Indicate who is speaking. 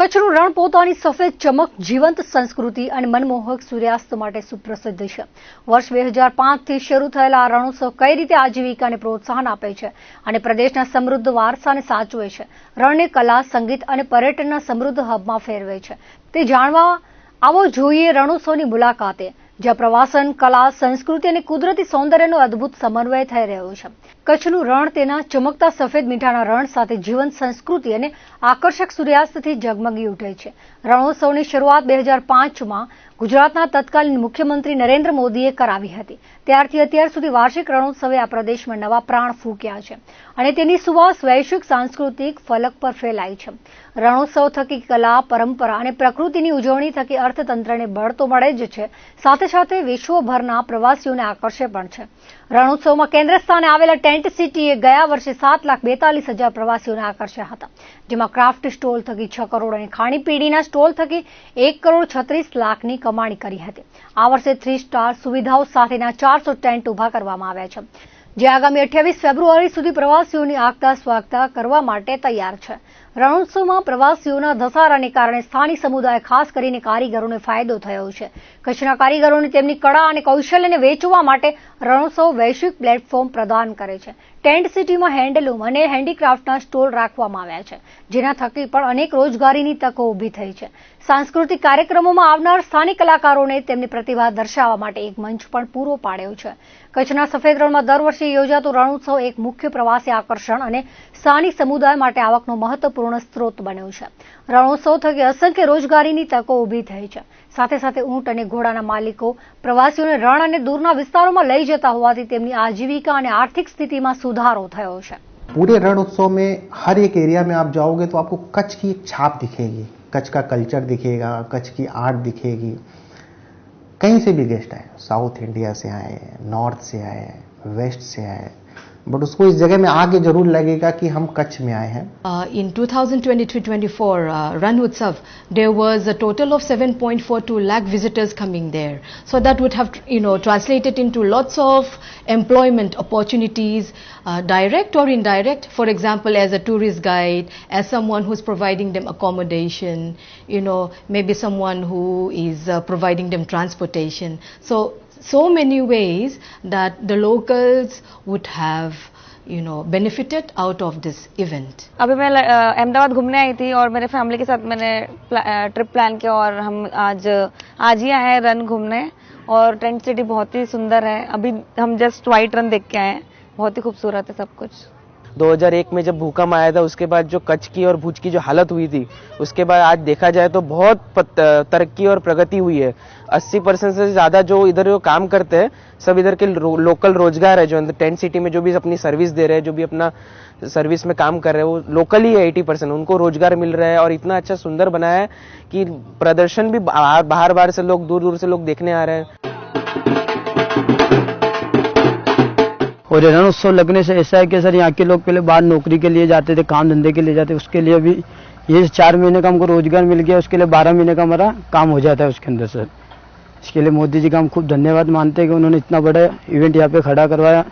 Speaker 1: કચ્છનું રણ પોતાની સફેદ ચમક, જીવંત સંસ્કૃતિ અને મનમોહક સૂર્યાસ્ત માટે સુપ્રસિદ્ધ છે. વર્ષ બે હજાર પાંચથી શરૂ થયેલા આ રણોત્સવ કઈ રીતે આજીવિકાને પ્રોત્સાહન આપે છે અને પ્રદેશના સમૃદ્ધ વારસાને સાચવે છે? રણને કલા, સંગીત અને પર્યટનના સમૃદ્ધ હબમાં ફેરવે છે. તે જાણવા આવો જોઈએ રણોત્સવની મુલાકાતે. જ્યાં પ્રવાસન, કલા, સંસ્કૃતિ અને કુદરતી સૌંદર્યનો અદ્ભુત સમન્વય થઈ રહ્યો છે. કચ્છનું રણ તેના ચમકતા સફેદ મીઠાના રણ સાથે જીવંત સંસ્કૃતિ અને આકર્ષક સૂર્યાસ્તથી ઝગમગી ઉઠે છે. રણોત્સવની શરૂઆત બે હજાર પાંચમાં ગુજરાતના તત્કાલીન મુખ્યમંત્રી નરેન્દ્ર મોદીએ કરાવી હતી. ત્યારથી અત્યાર સુધી વાર્ષિક રણોત્સવે આ પ્રદેશમાં નવા પ્રાણ ફૂંક્યા છે અને તેની સુવાસ વૈશ્વિક, સાંસ્કૃતિક ફલક પર ફેલાઈ છે. રણોત્સવ થકી કલા, પરંપરા અને પ્રકૃતિની ઉજવણી થકી અર્થતંત્રને બળ તો મળે જ છે, સાથે સાથે વિશ્વભરના પ્રવાસીઓને આકર્ષે પણ છે. રણોત્સવમાં કેન્દ્ર સ્થાને આવેલા ટેન્ટ સિટીએ ગયા વર્ષે સાત લાખ બેતાલીસ હજાર પ્રવાસીઓને આકર્ષ્યા હતા. જેમાં ક્રાફ્ટ સ્ટોલ થકી છ કરોડ અને ખાણીપીણીના સ્ટોલ થકી એક કરોડ છત્રીસ લાખની કમાણી કરી હતી. આ વર્ષે થ્રી સ્ટાર સુવિધાઓ સાથેના ચારસો ટેન્ટ ઊભા કરવામાં આવ્યા છે. જે આગામી અઠ્યાવીસ ફેબ્રુઆરી સુધી પ્રવાસીઓની આગતા સ્વાગતા કરવા માટે તૈયાર છે. રણોત્સવમાં પ્રવાસીઓના ધસારાને કારણે સ્થાનિક સમુદાય ખાસ કરીને કારીગરોને ફાયદો થયો છે. કચ્છના કારીગરોને તેમની કળા અને કૌશલ્યને વેચવા માટે રણોત્સવ વૈશ્વિક પ્લેટફોર્મ પ્રદાન કરે છે. ટેન્ટ સિટીમાં હેન્ડલૂમ અને હેન્ડીક્રાફ્ટના સ્ટોલ રાખવામાં આવ્યા છે, જેના થકી પણ અનેક રોજગારીની તકો ઊભી થઈ છે. સાંસ્કૃતિક કાર્યક્રમોમાં આવનાર સ્થાનિક કલાકારોને તેમની પ્રતિભા દર્શાવવા માટે એક મંચ પણ પૂરો પાડ્યો છે. કચ્છના સફેદ રણમાં દર વર્ષે યોજાતો રણોત્સવ એક મુખ્ય પ્રવાસી આકર્ષણ અને સ્થાનિક સમુદાય માટે આવકનો મહત્વપૂર્ણ સ્ત્રોત બન્યો છે રણોત્સવ થકી અસંખ્ય રોજગારીની તકો ઊભી થઈ છે સાથે સાથે ઊંટ અને ઘોડાના માલિકો પ્રવાસીઓને રણ અને દૂરના વિસ્તારોમાં લઈ જતા હોવાથી તેમની આજીવિકા અને આર્થિક સ્થિતિમાં સુધારો થયો છે
Speaker 2: पूरे रण उत्सव में हर एक एरिया में आप जाओगे तो आपको कच्छ की एक छाप दिखेगी कच्छ का कल्चर दिखेगा कच्छ की आर्ट दिखेगी कहीं से भी गेस्ट आए साउथ इंडिया से आए नॉर्थ से आए वेस्ट से आए बट उसको इस जगह में आके जरूर लगेगा कि हम कच्छ में आए हैं
Speaker 3: Uh, in 2023-24 uh, Run Utsav, there was a total of 7.42 lakh visitors coming there. So that would have, you know, translated into lots of employment opportunities, uh, direct or indirect. For example, as a tourist guide, as someone who's providing them accommodation, you know, maybe someone who is uh, providing them transportation. So so many ways that the locals would have, you know benefited out of this event
Speaker 4: अभी मैं अहमदाबाद घूमने आई थी और मेरे family के साथ मैंने प्ला, ट्रिप प्लान किया और हम आज आज ही आए हैं रन घूमने और टेंट सिटी बहुत ही सुंदर है। अभी हम जस्ट वाइट रन देख के आए हैं। बहुत ही खूबसूरत है सब कुछ।
Speaker 5: 2001 में जब भूकंप आया था उसके बाद जो कच्छ की और भुज की जो हालत हुई थी उसके बाद आज देखा जाए तो बहुत तरक्की और प्रगति हुई है। 80 परसेंट से ज़्यादा जो इधर जो काम करते हैं सब इधर के रो, लोकल रोज़गार है जो टेंट सिटी में जो भी अपनी सर्विस दे रहे हैं जो भी अपना सर्विस में काम कर रहे हैं वो लोकल ही है एटी परसेंट उनको रोज़गार मिल रहा है और इतना अच्छा सुंदर बनाया है कि प्रदर्शन भी बाहर बाहर से लोग दूर दूर से लोग देखने आ रहे हैं।
Speaker 6: और रण उत्सव लगने से ऐसा है कि सर यहाँ के लोग पहले बाहर नौकरी के लिए जाते थे, काम धंधे के लिए जाते उसके लिए भी ये चार महीने का हमको रोज़गार मिल गया, उसके लिए बारह महीने का हमारा काम हो जाता है उसके अंदर, सर। इसके लिए मोदी जी का हम खूब धन्यवाद मानते हैं कि उन्होंने इतना बड़ा इवेंट यहाँ पे खड़ा करवाया।